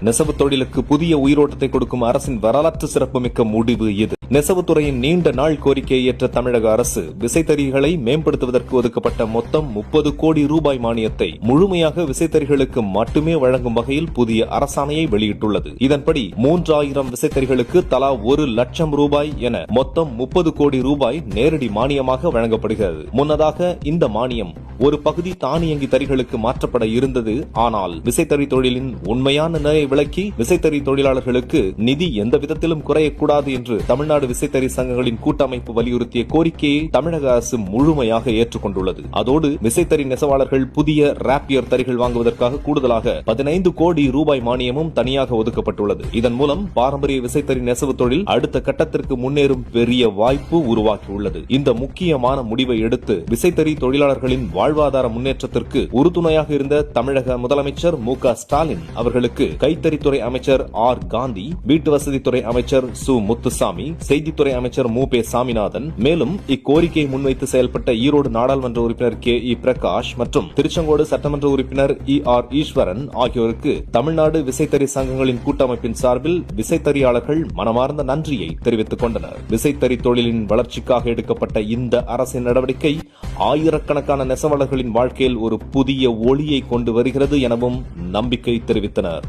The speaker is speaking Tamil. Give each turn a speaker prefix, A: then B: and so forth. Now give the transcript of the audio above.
A: நெசவு தொழிலுக்கு புதிய உயிரோட்டத்தை கொடுக்கும் அரசின் வரலாற்று சிறப்புமிக்க முடிவு இது. நெசவுத்துறையின் நீண்ட நாள் கோரிக்கையை ஏற்ற தமிழக அரசு விசைத்தறிகளை மேம்படுத்துவதற்கு ஒதுக்கப்பட்ட மொத்தம் முப்பது கோடி ரூபாய் மானியத்தை முழுமையாக விசைத்தறிகளுக்கு மட்டுமே வழங்கும் வகையில் புதிய அரசாணையை வெளியிட்டுள்ளது. இதன்படி மூன்றாயிரம் விசைத்தறிகளுக்கு தலா ஒரு லட்சம் ரூபாய் என மொத்தம் முப்பது கோடி ரூபாய் நேரடி மானியமாக வழங்கப்படுகிறது. முன்னதாக இந்த மானியம் ஒரு பகுதி தானியங்கி தறிகளுக்கு மாற்றப்பட இருந்தது. ஆனால் விசைத்தறி தொழிலின் உண்மையான நிலையை விளக்கி விசைத்தறி தொழிலாளர்களுக்கு நிதி எந்த விதத்திலும் குறையக்கூடாது என்று தமிழ்நாடு விசைத்தறி சங்கங்களின் கூட்டமைப்பு வலியுறுத்திய கோரிக்கையை தமிழக அரசு முழுமையாக ஏற்றுக்கொண்டுள்ளது. அதோடு விசைத்தறி நெசவாளர்கள் புதிய ராப்பியர் தறிகள் வாங்குவதற்காக கூடுதலாக பதினைந்து கோடி ரூபாய் மானியமும் தனியாக ஒதுக்கப்பட்டுள்ளது. இதன் மூலம் பாரம்பரிய விசைத்தறி நெசவு தொழில் அடுத்த கட்டத்திற்கு முன்னேறும் பெரிய வாய்ப்பு உருவாக்கியுள்ளது இந்த முக்கியமான முடிவை எடுத்து விசைத்தறி தொழிலாளர்களின் வாழ்வாதார முன்னேற்றத்திற்கு உறுதுணையாக இருந்த தமிழக முதலமைச்சர் மு க ஸ்டாலின் அவர்களுக்கு கைத்தறித்துறை அமைச்சர் ஆர் காந்தி வீட்டு வசதித்துறை அமைச்சர் சு முத்துசாமி செய்தித்துறை அமைச்சர் மு பே சாமிநாதன் மேலும் இக்கோரிக்கையை முன்வைத்து செயல்பட்ட ஈரோடு நாடாளுமன்ற உறுப்பினர் கே இ பிரகாஷ் மற்றும் திருச்செங்கோடு சட்டமன்ற உறுப்பினர் இ ஆர் ஈஸ்வரன் ஆகியோருக்கு தமிழ்நாடு விசைத்தறி சங்கங்களின் கூட்டமைப்பின் சார்பில் விசைத்தறியாளர்கள் மனமார்ந்த நன்றியை தெரிவித்துக் கொண்டனர். விசைத்தறி தொழிலின் வளர்ச்சிக்காக எடுக்கப்பட்ட இந்த அரசின் நடவடிக்கை ஆயிரக்கணக்கான வாக்காளர்களின் வாழ்க்கையில் ஒரு புதிய ஒளியை கொண்டு வருகிறது எனவும் நம்பிக்கை தெரிவித்தனர்.